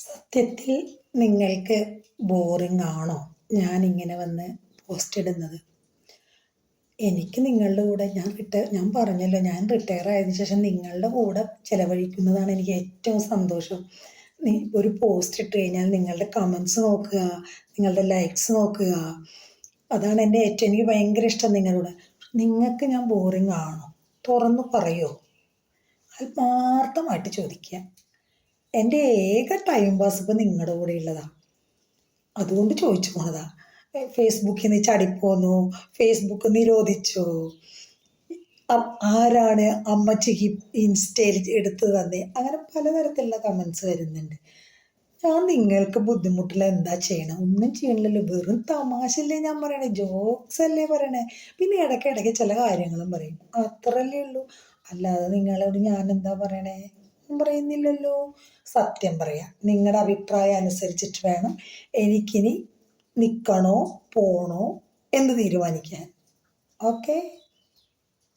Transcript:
സത്യത്തിൽ നിങ്ങൾക്ക് ബോറിംഗ് ആണോ? ഞാൻ ഇങ്ങനെ വന്ന് പോസ്റ്റ് ഇടുന്നത്. എനിക്ക് നിങ്ങളുടെ കൂടെ ഞാൻ റിട്ടയർ ഞാൻ പറഞ്ഞല്ലോ ഞാൻ റിട്ടയർ ആയതിനു ശേഷം നിങ്ങളുടെ കൂടെ ചിലവഴിക്കുന്നതാണ് എനിക്ക് ഏറ്റവും സന്തോഷം. ഒരു പോസ്റ്റ് ഇട്ട് കഴിഞ്ഞാൽ നിങ്ങളുടെ കമൻസ് നോക്കുക നിങ്ങളുടെ ലൈക്സ് നോക്കുക. അതാണ് എന്റെ ഏറ്റവും എനിക്ക് ഭയങ്കര ഇഷ്ടം നിങ്ങളുടെ. നിങ്ങൾക്ക് ഞാൻ ബോറിംഗ് ആണോ? തുറന്നു പറയോ? ആത്മാർത്ഥമായിട്ട് ചോദിക്കുക. എന്റെ ഏക ടൈം പാസ് ഇപ്പം നിങ്ങളുടെ കൂടെ ഉള്ളതാണ് അതുകൊണ്ട് ചോദിച്ചു പോണതാ ഫേസ്ബുക്കിൽ നിന്ന് ചടിപ്പോന്നു ഫേസ്ബുക്ക് നിരോധിച്ചു. ആരാണ് അമ്മച്ചിക്ക് ഇൻസ്റ്റയിൽ എടുത്തു തന്നെ? അങ്ങനെ പലതരത്തിലുള്ള കമൻസ് വരുന്നുണ്ട്. ഞാൻ നിങ്ങൾക്ക് ബുദ്ധിമുട്ടില്ല എന്താ ചെയ്യണം? ഒന്നും ചെയ്യണില്ലല്ലോ. വെറും തമാശല്ലേ ഞാൻ പറയണേ. ജോക്സ് അല്ലേ പറയണേ. പിന്നെ ഇടയ്ക്ക് ഇടയ്ക്ക് ചില കാര്യങ്ങളും പറയും. അത്രല്ലേ ഉള്ളൂ. അല്ലാതെ നിങ്ങളോട് ഞാൻ എന്താ പറയണേ? ഒന്നും പറയുന്നില്ലല്ലോ? സത്യം പറയാം. നിങ്ങളുടെ അഭിപ്രായം അനുസരിച്ചിട്ട് വേണം എനിക്കിനി നിൽക്കണോ പോണോ എന്ന് തീരുമാനിക്കാൻ. ഓക്കെ?